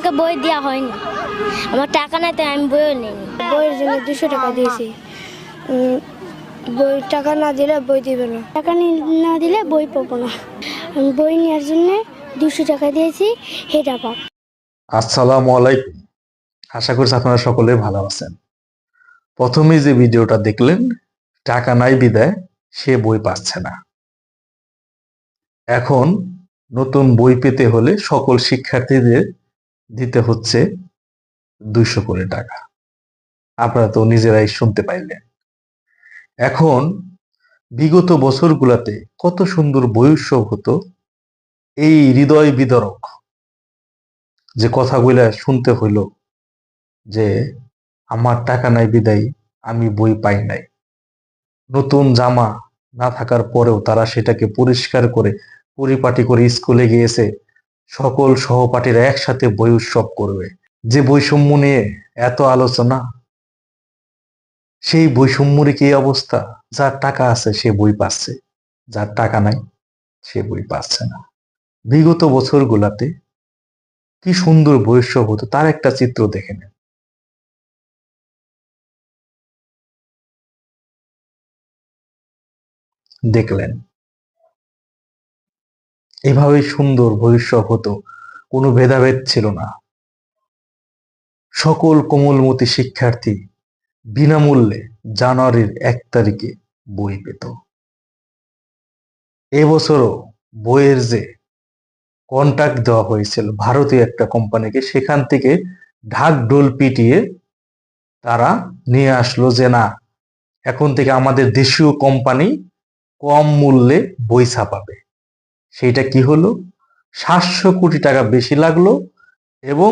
আমাকে বই দেওয়া হয়নি। আমার টাকা নাই তাই আমি বইও নিইনি বইয়ের জন্য দুশো টাকা দিয়েছি। উম, বই টাকা না দিলে বই দিবে না। টাকা না দিলে বই পাবো না। আমি বই নেওয়ার জন্য দুশো টাকা দিয়েছি সেটা পাব আসসালামু আলাইকুম। আশা করছি আপনারা সকলে ভালো আছেন। প্রথমে যে ভিডিওটা দেখলেন টাকা নাই বিদায় সে বই পাচ্ছে না। এখন নতুন বই পেতে হলে সকল শিক্ষার্থীদের দিতে হচ্ছে দুইশো করে টাকা। আপনারা তো নিজেরাই শুনতে পাইলেন। এখন বিগত বছরগুলাতে কত সুন্দর বই হতো, এই হৃদয় বিদরক। যে কথাগুলা শুনতে হইল যে, আমার টাকা নাই বিদায়, আমি বই পাই নাই। নতুন জামা না থাকার পরেও তারা সেটাকে পরিষ্কার করে, পরিপাটি করে স্কুলে গিয়েছে। সকল সহপাঠীরা একসাথে বই উৎসব করবে। যে বৈষম্য নিয়ে এত আলোচনা, সেই বৈষম্যের কি অবস্থা? যার টাকা আছে, সে বই পাচ্ছে। যার টাকা নাই, সে বই পাচ্ছে না। বিগত বছরগুলাতে কি সুন্দর বৈষম্য হতো, তার একটা চিত্র দেখে নেন। দেখলেন। এভাবেই সুন্দর ভবিষ্যৎ হতো, কোনো ভেদাভেদ ছিল না। সকল কোমলমতি শিক্ষার্থী বিনামূল্যে জানুয়ারির এক তারিখে বই পেত। এবছরও বইয়ের যে কন্ট্যাক্ট দেওয়া হয়েছিল, ভারতীয় একটা কোম্পানিকে সেখান থেকে ঢাক ঢোল পিটিয়ে তারা নিয়ে আসলো যে, না, এখন থেকে আমাদের দেশীয় কোম্পানি কম মূল্যে বই ছাপাবে। সেইটা কি হলো? সাতশো কোটি টাকা বেশি লাগল এবং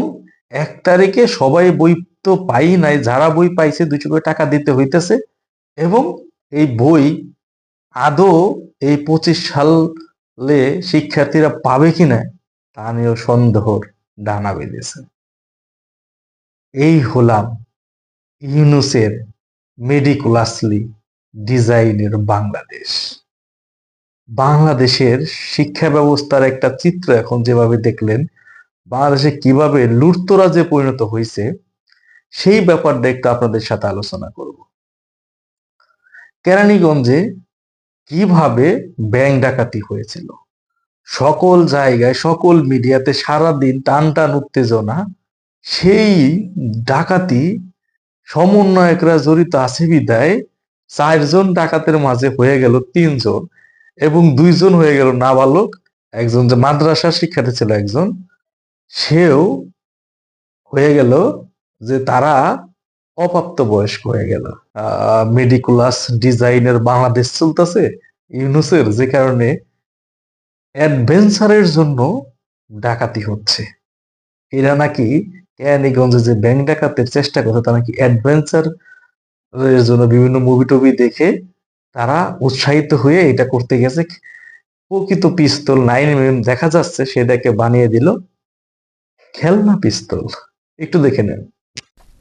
এক তারিখে সবাই বই তো পাই নাই, যারা বই পাইছে দুশো কোটি টাকা দিতে হইতেছে এবং এই বই আদৌ এই পঁচিশ সালে শিক্ষার্থীরা পাবে কিনা তা নিয়েও সন্দেহর ডানা বেঁধেছে। এই হলাম ইউনুসের মেডিকুলাসলি ডিজাইনের বাংলাদেশ। বাংলাদেশের শিক্ষা ব্যবস্থার একটা চিত্র এখন যেভাবে দেখলেন, বাংলাদেশে কীভাবে লুটতরাজে পরিণত হয়েছে, সেই ব্যাপারটা একটু আপনাদের সাথে আলোচনা করব। কেরানীগঞ্জে কীভাবে ব্যাংক ডাকাতি হয়েছিল? সকল জায়গায়, সকল মিডিয়াতে সারাদিন টান টান উত্তেজনা, সেই ডাকাতি সমন্বয়করা জড়িত আছে বিদায় চারজন ডাকাতের মাঝে হয়ে গেল তিনজন। এবং দুইজন হয়ে গেল নাবালক। একজন যে মাদ্রাসা শিক্ষার্থী ছিল একজন, সেও হয়ে গেল যে তারা অপ্রাপ্ত বয়স্ক হয়ে গেল। মেডিকুলাস ডিজাইনের বাংলাদেশ চলতেছে, ইউনুসের যে কারণে অ্যাডভেঞ্চারের জন্য ডাকাতি হচ্ছে। এরা নাকি কেরানীগঞ্জে যে ব্যাংক ডাকাতের চেষ্টা করছে, তারা নাকি অ্যাডভেঞ্চার এর জন্য বিভিন্ন মুভি টুভি দেখে তারা উৎসাহিত হয়ে এটা করতে গেছে। প্রকৃত পিস্তল নাইন এম দেখা যাচ্ছে সেটাকে বানিয়ে দিল। খেলনা পিস্তল। একটু দেখে নেন।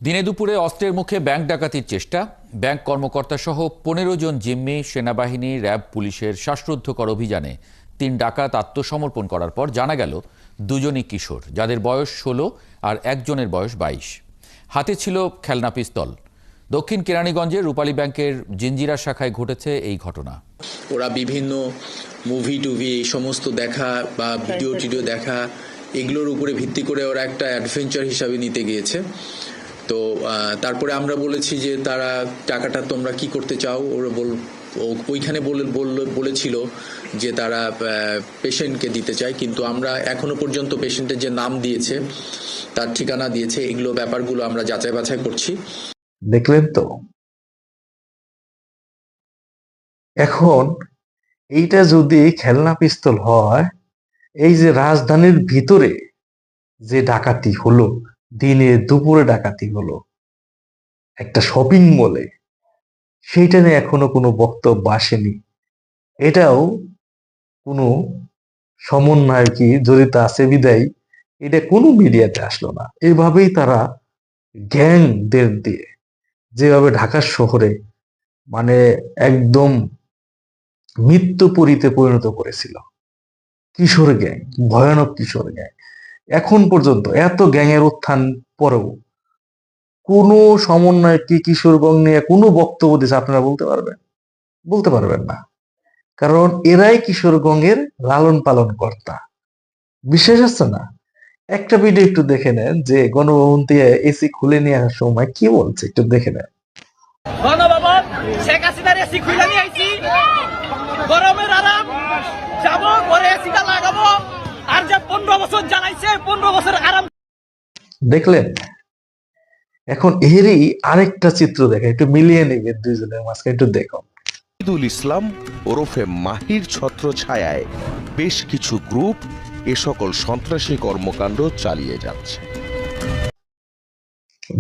দিনে দুপুরে অস্ত্রের মুখে ব্যাংক ডাকাতির চেষ্টা। ব্যাংক কর্মকর্তা সহ পনেরো জন জিম্মি সেনাবাহিনী, র্যাব, পুলিশের শ্বাসরুদ্ধকর অভিযানে তিন ডাকাত আত্মসমর্পণ করার পর জানা গেল, দুজনই কিশোর, যাদের বয়স ষোলো আর একজনের বয়স বাইশ। হাতে ছিল খেলনা পিস্তল। দক্ষিণ কেরানীগঞ্জের রূপালী ব্যাংকের জিঞ্জিরা শাখায় ঘটেছে এই ঘটনা। ওরা বিভিন্ন মুভি টুভি এই সমস্ত দেখা বা ভিডিও টিডিও দেখা, এগুলোর উপরে ভিত্তি করে ওরা একটা অ্যাডভেঞ্চার হিসাবে নিতে গিয়েছে। তো তারপরে আমরা বলেছি যে তারা টাকাটা তোমরা কি করতে চাও? ওরা বল ওইখানে বলেছিল যে তারা পেশেন্টকে দিতে চায়। কিন্তু আমরা এখনও পর্যন্ত পেশেন্টের যে নাম দিয়েছে, তার ঠিকানা দিয়েছে, এগুলো ব্যাপারগুলো আমরা যাচাই বাছাই করছি। দেখলেন তো? এখন এইটা যদি খেলনা পিস্তল হয়, এই যে রাজধানীর ভিতরে যে ডাকাতি হলো, দিনে দুপুরে ডাকাতি হলো, একটা শপিং মলে সেইটা নিয়ে এখনও কোনো বক্তব্য আসেনি। এটাও কোনো সমন্বয়কই জড়িত আছে বিদায়? এটা কোনো মিডিয়াতে আসলো না। এভাবেই তারা গ্যাংদের দিয়ে যেভাবে ঢাকা শহরে মানে একদম মৃত্যুপুরীতে পরিণত করেছিল। কিশোর গ্যাং, ভয়ানক কিশোর গ্যাং। এখন পর্যন্ত এত গ্যাংয়ের উত্থান পরেও কোনো সমন্বয় কি কিশোরগঞ্জ নিয়ে কোনো বক্তব্য দিয়েছে আপনারা বলতে পারবেন? বলতে পারবেন না। কারণ এরাই কিশোরগঞ্জের লালন পালন কর্তা। বিশ্বাস আছে না? একটা ভিডিও একটু দেখে নেন যে গণভবন দিয়ে এসি খুলে নিয়ে আসার সময় কি বলছে একটু দেখে নেন। গণভবন শেখ হাসিনার এসি খুলে নিয়ে আইছি। গরমের আরাম যাব ঘরে এসিটা লাগাবো। আর যে পনেরো বছর জ্বালাইছে পনেরো বছর আরাম। দেখলেন এখন এরই আরেকটা চিত্র দেখে একটু মিলিয়ে নেবে দুইজনের মাঝখানে একটু দেখো ইসলাম ওরফে মাহির ছত্র ছায়ায় বেশ কিছু গ্রুপ এ সকল সন্ত্রাসী কর্মকাণ্ড চালিয়ে যাচ্ছে।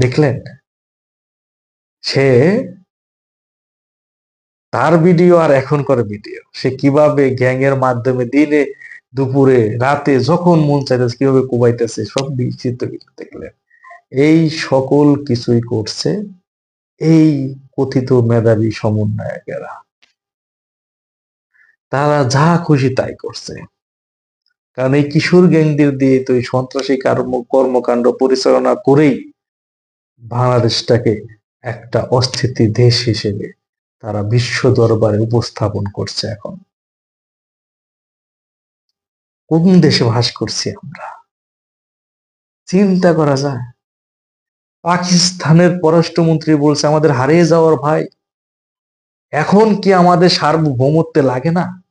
দেখলেন? সে তার ভিডিও আর এখনকার ভিডিও। সে কীভাবে গ্যাং এর মাধ্যমে দিনে, দুপুরে, রাতে যখন মন চাইতেছে কীভাবে কুবাইতেছে, সব বিচিত্র কিন্তু দেখলেন। এই সকল কিছুই করছে এই কথিত মেধাবী সমন্বয়কেরা। তারা যা খুশি তাই করছে। কারণ এই কিশোর গ্যাংদের দিয়ে তো এই সন্ত্রাসী কর্ম কর্মকাণ্ড পরিচালনা করেই বাংলাদেশটাকে একটা অস্থিতি দেশ হিসেবে তারা বিশ্ব দরবারে উপস্থাপন করছে এখন। কোন দেশে বাস করছি আমরা? চিন্তা করা যায়। পাকিস্তানের পররাষ্ট্রমন্ত্রী বলছে, আমাদের হারিয়ে যাওয়ার ভাই এখন কি আমাদের সার্বভৌমত্বে লাগে না?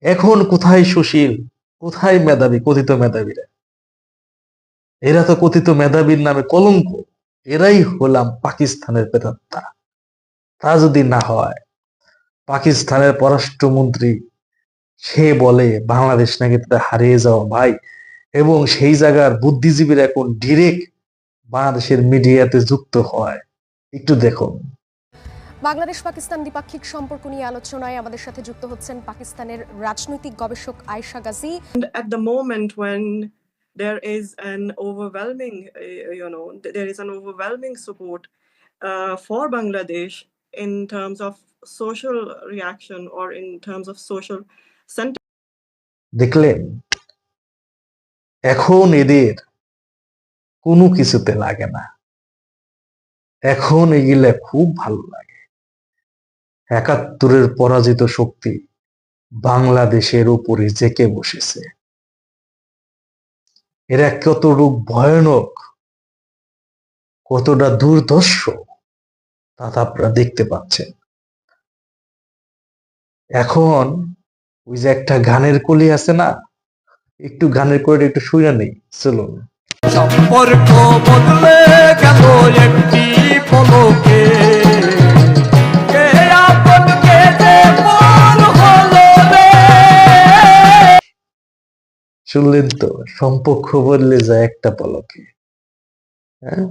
এখন কোথায় সুশীল? কোথায় মেধাবী? কথিত মেধাবীরা। এরা তো কথিত মেধাবীর নামে কলঙ্ক। এরাই হলাম পাকিস্তানের প্রেতাত্মা তা যদি না হয়, পাকিস্তানের পররাষ্ট্রমন্ত্রী, সে বলে বাংলাদেশ নাকি তাদের হারিয়ে যাওয়া ভাই এবং সেই জায়গার বুদ্ধিজীবীরা এখন ডিরেক্ট বাংলাদেশের মিডিয়াতে যুক্ত হয়। একটু দেখুন। বাংলাদেশ পাকিস্তান দ্বিপাক্ষিক সম্পর্ক নিয়ে আলোচনায় আমাদের সাথে যুক্ত হচ্ছেন পাকিস্তানের রাজনৈতিক গবেষক Ayesha Gazi. At the moment when there is an overwhelming you know there is an overwhelming support Bangladesh in terms of দেখলেন এখন এদের কোনো কিছুতে লাগে না। এখন এগুলে খুব ভালো লাগে। একাত্তরের পরাজিত শক্তি বাংলাদেশের উপরে জেকে বসেছে। এরা কতটুক ভয়ানক, কতটা দুর্দর্শ তা আপনারা দেখতে পাচ্ছেন। এখন ওই যে একটা গানের কলি আছে না, একটু গানের কলিটা একটু শুনে নেই, চলুন। সম্পর্ক বদলে গেল একটি পলকে। শুনলেন তো সম্পর্ক বললে যায় একটা পলকে। হ্যাঁ?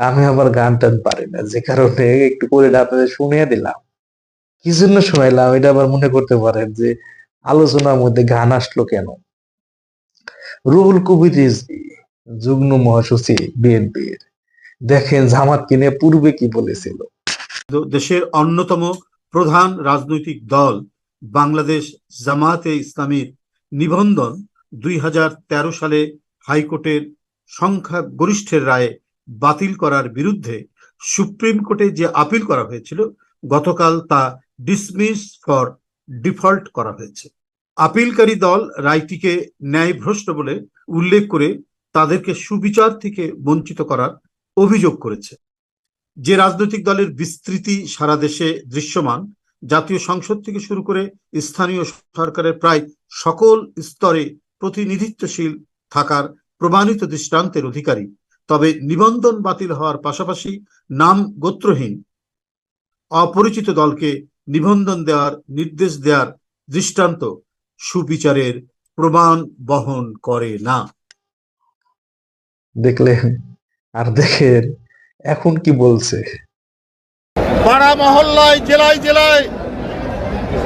আমি আবার গান টান পারি না, যে কারণে একটু করে আপনাদের শুনিয়ে দিলাম। কি জন্য শোনাইলাম? এটা আবার মনে করতে পারেন যে আলোচনার মধ্যে গান আসলো কেন? রুহুল কবির যুগ্ম মহাসচিব বিএনপির। দেখেন জামাত কিনে পূর্বে কি বলেছিল? দেশের অন্যতম প্রধান রাজনৈতিক দল বাংলাদেশ জামাতে ইসলামীর নিবন্ধন দুই হাজার তেরো সালে হাইকোর্টের সংখ্যা গরিষ্ঠের রায়ে বাতিল করার বিরুদ্ধে সুপ্রিম কোর্টে যে আপিল করা হয়েছিল, গতকাল তা ডিসমিস ফর ডিফল্ট করা হয়েছে। আপিলকারী দল রায়টিকে ন্যায়ভ্রষ্ট বলে উল্লেখ করে তাদেরকে সুবিচার থেকে বঞ্চিত করার অভিযোগ করেছে। যে রাজনৈতিক দলের বিস্তৃতি সারা দেশে দৃশ্যমান, জাতীয় সংসদ থেকে শুরু করে স্থানীয় সরকারের প্রায় সকল স্তরে প্রতিনিধিত্বশীল থাকার প্রমাণিত দৃষ্টান্তের অধিকারী। তবে নিবন্ধন বাতিল হওয়ার পাশাপাশি নাম গোত্রহীন অপরিচিত দলকে নিবন্ধন দেওয়ার নির্দেশ দেওয়ার দৃষ্টান্ত সুবিচারের প্রমাণ বহন করে না। দেখলেন আর দেখেন এখন কি বলছে? পাড়া মহল্লায় জেলায় জেলায়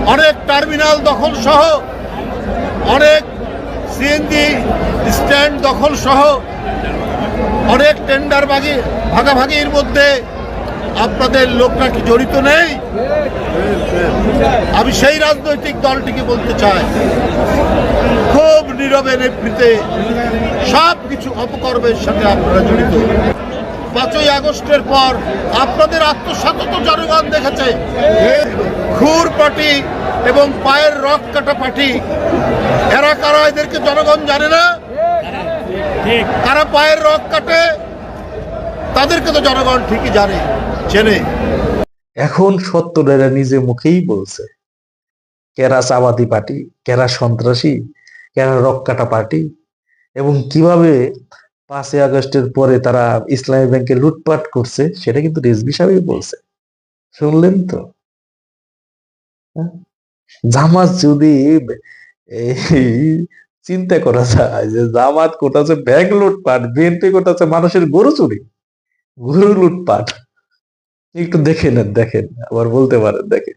অনেক টার্মিনাল দখল সহ অনেক সিএনজি স্ট্যান্ড দখল সহ অনেক টেন্ডার বাগি ভাগাভাগির মধ্যে আপনাদের লোকরা কি জড়িত নেই। আমি সেই রাজনৈতিক দলটিকে বলতে চাই, খুব নীরবে নেতৃত্বে সব কিছু অপকর্মের সাথে আপনারা জড়িত। পাঁচই আগস্টের পর আপনাদের আত্মসতত জনগণ দেখেছে। খুর পার্টি এবং পায়ের রক কাটা পার্টি এরা কারা এদেরকে জনগণ জানে না? কারা পায়ের রক কাটে? তাদেরকে তো জনগণ ঠিকই জানে, চেনে। এখন সত্যরেরা নিজে মুখেই বলছে, কেরা চাবাদি পার্টি, কেরা সন্ত্রাসী, কেরা রক্কাটা পার্টি, এবং কীভাবে পাঁচই আগস্টের পরে তারা ইসলামী ব্যাংকে লুটপাট করছে, সেটা কিন্তু রেজবি সাহেবই বলছে। শুনলেন তো? হ্যাঁ? জামাত যদি এই চিন্তা করা যায় যে জামাত কোটাছে ব্যাগ লুটপাট, বিএনপি কোটাছে মানুষের গরু চুরি, গরু লুটপাট। একটু দেখে নেন দেখেন, আবার বলতে পারেন, দেখেন।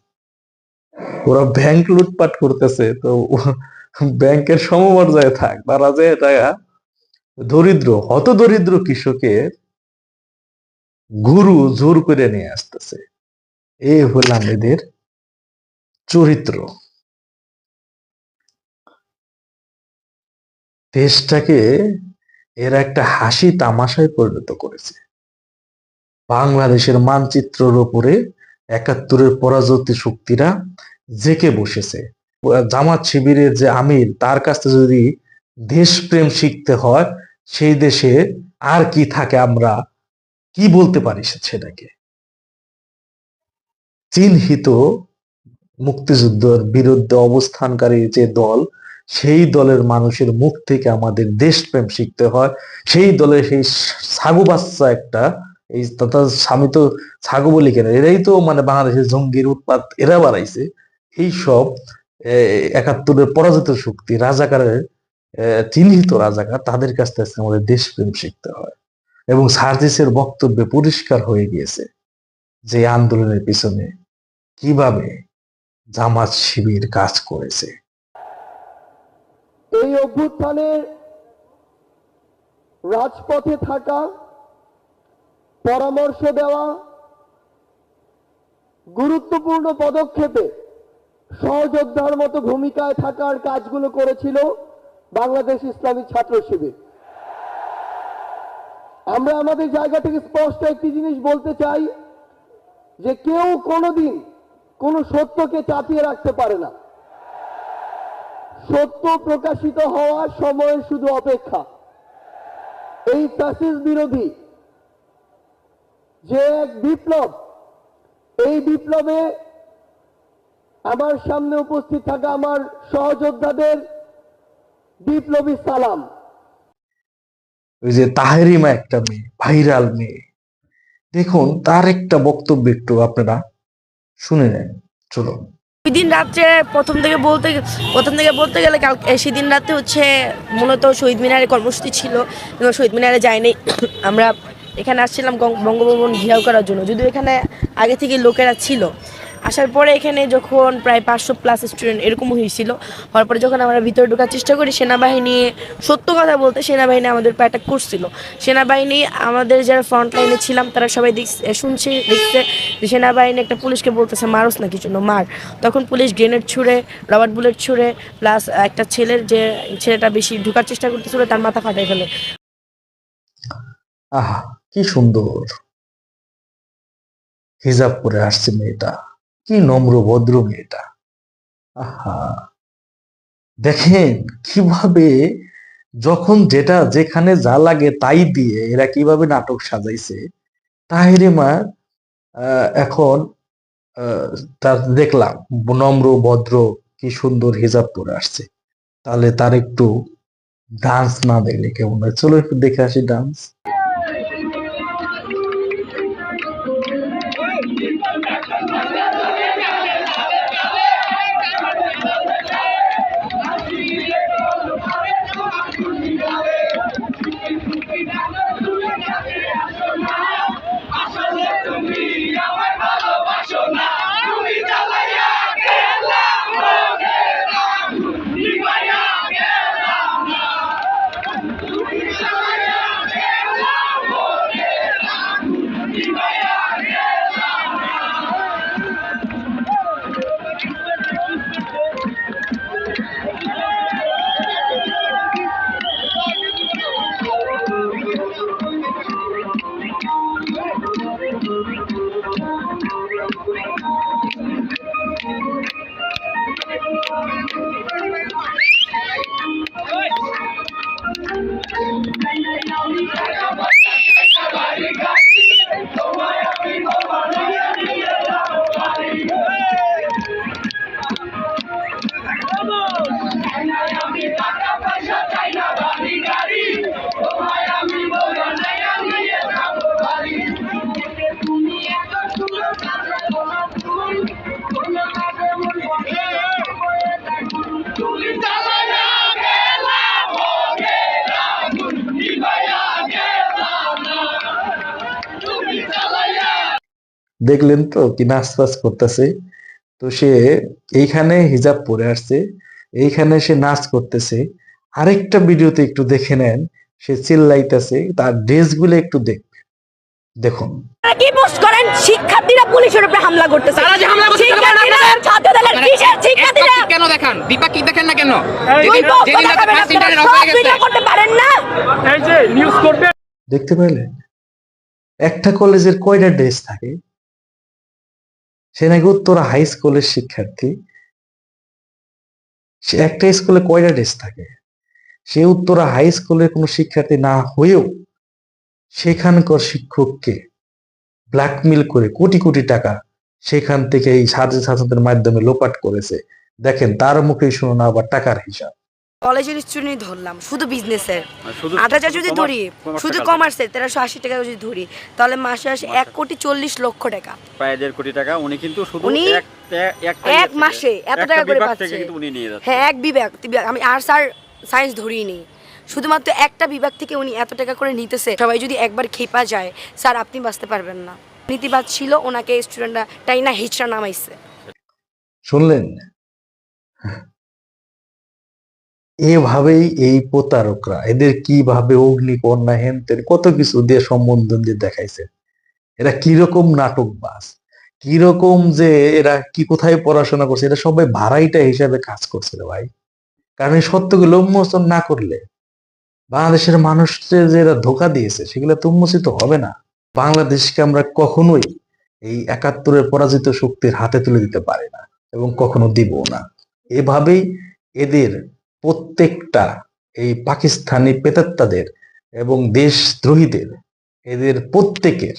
ওরা ব্যাংক লুটপাট করতেছে, তো ব্যাংকের সমপর্যায়ে থাক, তারা যে এটা দরিদ্র হত দরিদ্র কৃষকের গুরু জোর করে নিয়ে আসতেছে। এই হলাম এদের চরিত্র। দেশটাকে এরা একটা হাসি তামাশায় পরিণত করেছে। বাংলাদেশের মানচিত্রের উপরে একাত্তরের পরাজিত শক্তিরা জেকে বসেছে। জামাত শিবিরের যে আমির, তার কাছে যদি দেশপ্রেম শিখতে হয়, সেই দেশে আর কি থাকে আমরা? কি বলতে পারি সেটাকে? চিহ্নিত মুক্তিযুদ্ধের বিরুদ্ধে অবস্থানকারী যে দল, সেই দলের মানুষের মুখ থেকে আমাদের দেশপ্রেম শিখতে হয়। সেই দলের সেই সাগু বাচ্চা একটা, এই তথা স্বামী তো ছাগু বলি কেন? এরাই তো মানে বাংলাদেশের জঙ্গির উৎপাত, এরা বাড়াইছে এই সব একাত্তরের পরাজিত শক্তি, রাজাকারের চিহ্নিত রাজাকার, তাদের কাছ থেকে আমাদের দেশপ্রেম শিখতে হয়। এবং সার্জিসের বক্তব্যে পরিষ্কার হয়ে গিয়েছে যে আন্দোলনের পিছনে কীভাবে জামাত শিবির কাজ করেছে। এই অভ্যুত্থানে রাজপথে থাকা, পরামর্শ দেওয়া, গুরুত্বপূর্ণ পদক্ষেপে সহযোদ্ধার মতো ভূমিকায় থাকার কাজগুলো করেছিল বাংলাদেশ ইসলামী ছাত্র শিবির। আমরা আমাদের জায়গা থেকে স্পষ্ট একটি জিনিস বলতে চাই যে কেউ কোনোদিন কোনো সত্যকে চাপিয়ে রাখতে পারে না। সত্য প্রকাশিত হওয়ার সময় শুধু অপেক্ষা। এই ফ্যাসিস বিরোধী যে এক বিপ্লব, এই বিপ্লবে আমার সামনে উপস্থিত থাকা আমার সহযোদ্ধাদের বিপ্লবী সালাম। ওই যে তাহেরিমা একটা মেয়ে ভাইরাল মেয়ে। দেখুন তার একটা বক্তব্য একটু আপনারা শুনে নেন চলুন। ওই দিন রাত্রে প্রথম থেকে বলতে প্রথম থেকে বলতে গেলে কাল সেদিন রাতে হচ্ছে মূলত শহীদ মিনারে কর্মসূচি ছিল এবং শহীদ মিনারে যায়নি। আমরা এখানে আসছিলাম বঙ্গভবন ঘেরাও করার জন্য যদিও এখানে আগে থেকে লোকেরা ছিল। আসার পরে এখানে যখন প্রায় পাঁচশো প্লাস স্টুডেন্ট এরকম হয়েছিল, হওয়ার পরে যখন আমরা ভিতরে ঢোকার চেষ্টা করি, সেনাবাহিনী, সত্য কথা বলতে সেনাবাহিনী আমাদের উপর অ্যাটাক করছিল। সেনাবাহিনী, আমাদের যারা ফ্রন্ট লাইনে ছিলাম, তারা সবাই দেখছে শুনছে, দেখছে যে সেনাবাহিনী একটা পুলিশকে বলতেছে, মারস না কিছু মার। তখন পুলিশ গ্রেনেড ছুঁড়ে রবার বুলেট ছুঁড়ে প্লাস একটা ছেলের যে ছেলেটা বেশি ঢোকার চেষ্টা করতেছিল, তার মাথা ফাটাই ফেলে। আহা, কি সুন্দর। হিজাব পরে আসছে মেয়েটা। কি নম্র ভদ্র মেয়েটা। আহা। দেখেন কীভাবে যখন যেটা যেখানে যা লাগে তাই দিয়ে এরা কীভাবে নাটক সাজাইছে, তাহিরে মা এখন তার দেখলাম, নম্র, ভদ্র, কি সুন্দর হিজাব পরে আসছে। তাহলে তার একটু ডান্স না দেখলে কেমন হয়? চলো একটু দেখে আসি ডান্স দেখলেন তো কি নাচ করতেছে। তো সে এইখানে হিজাব পরে আসছে, এইখানে সে নাচ করতেছে। আরেকটা ভিডিওতে একটু দেখে নেন, সে চিল্লাইতেছে, তার ড্রেসগুলো একটু দেখবে দেখুন। কি পোস্ট করেন? শিক্ষার্থীরা পুলিশের উপরে হামলা করতেছে। তারা যে হামলা কেন ছাত্রদের মানে কিসের শিক্ষার্থীরা? কেন দেখান? না কেন? যেদিন রাতে ফার্স্ট ইন্টারনেট অফ হয়ে গেছে। করতে পারেন না। এই যে নিউজ করবে। দেখতে পেলেন একটা কলেজের কয়টা ড্রেস থাকে? সে নাকি উত্তরা হাই স্কুলের শিক্ষার্থী। সে একটা স্কুলে কয়টা ড্রেস থাকে? সে উত্তরা হাই স্কুলের কোনো শিক্ষার্থী না হয়েও সেখানকার শিক্ষককে ব্ল্যাকমেল করে কোটি কোটি টাকা সেখান থেকে এই ছাত্র ছাত্রদের মাধ্যমে লোপাট করেছে। দেখেন তার মুখেই শুনুন আবার টাকার হিসাব। কলেজের স্টুডেন্ট ধরলাম শুধু বিজনেসের আট হাজার যদি ধরি শুধু কমার্সের তেরোশো আশি টাকা যদি ধরি তাহলে মাসে আসে এক কোটি চল্লিশ লক্ষ টাকা। প্রায় দেড় কোটি টাকা উনি কিন্তু শুধু উনি এক মাসে এত একটা টাকা করে পাচ্ছে থেকে কিন্তু উনি নিয়ে যাচ্ছে। হ্যাঁ এক বিভাগ। বিভাগ। আমি আর্টস আর সায়েন্স ধরিই নি শুধুমাত্র একটা বিভাগ থেকে উনি এত টাকা করে নিতেছে, সবাই যদি একবার খেপা যায়, স্যার আপনি বাঁচতে পারবেন না। নীতিবাদ ছিল, ওনাকে স্টুডেন্টরা টাইনা হিচড়া নামাইছে। শুনলেন? এভাবেই এই প্রতারকরা, এদের কীভাবে অগ্নিকন্যা হেনতেন কত কিছু দিয়ে সম্বন্ধ দিয়ে দেখাইছে। এরা কীরকম নাটক নাটকবাজ, কীরকম যে এরা কি কোথায় পড়াশোনা করছে এটা সবাই ভাড়াইটা হিসাবে কাজ করছে ভাই। কারণ এই সত্যগুলো উন্মোচন না করলে বাংলাদেশের মানুষকে যে এরা ধোকা দিয়েছে, সেগুলো তো উন্মোচিত হবে না। বাংলাদেশকে আমরা কখনোই এই একাত্তরের পরাজিত শক্তির হাতে তুলে দিতে পারি না এবং কখনো দিব না। এভাবেই এদের প্রত্যেকটা এই পাকিস্তানি পেতাত্তাদের এবং দেশদ্রোহীদের, এদের প্রত্যেকের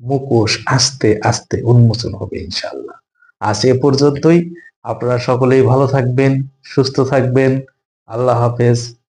মুখোশ আস্তে আস্তে উন্মোচন হবে ইনশাল্লাহ আজ এ পর্যন্তই। আপনারা সকলেই ভালো থাকবেন, সুস্থ থাকবেন। আল্লাহ হাফেজ।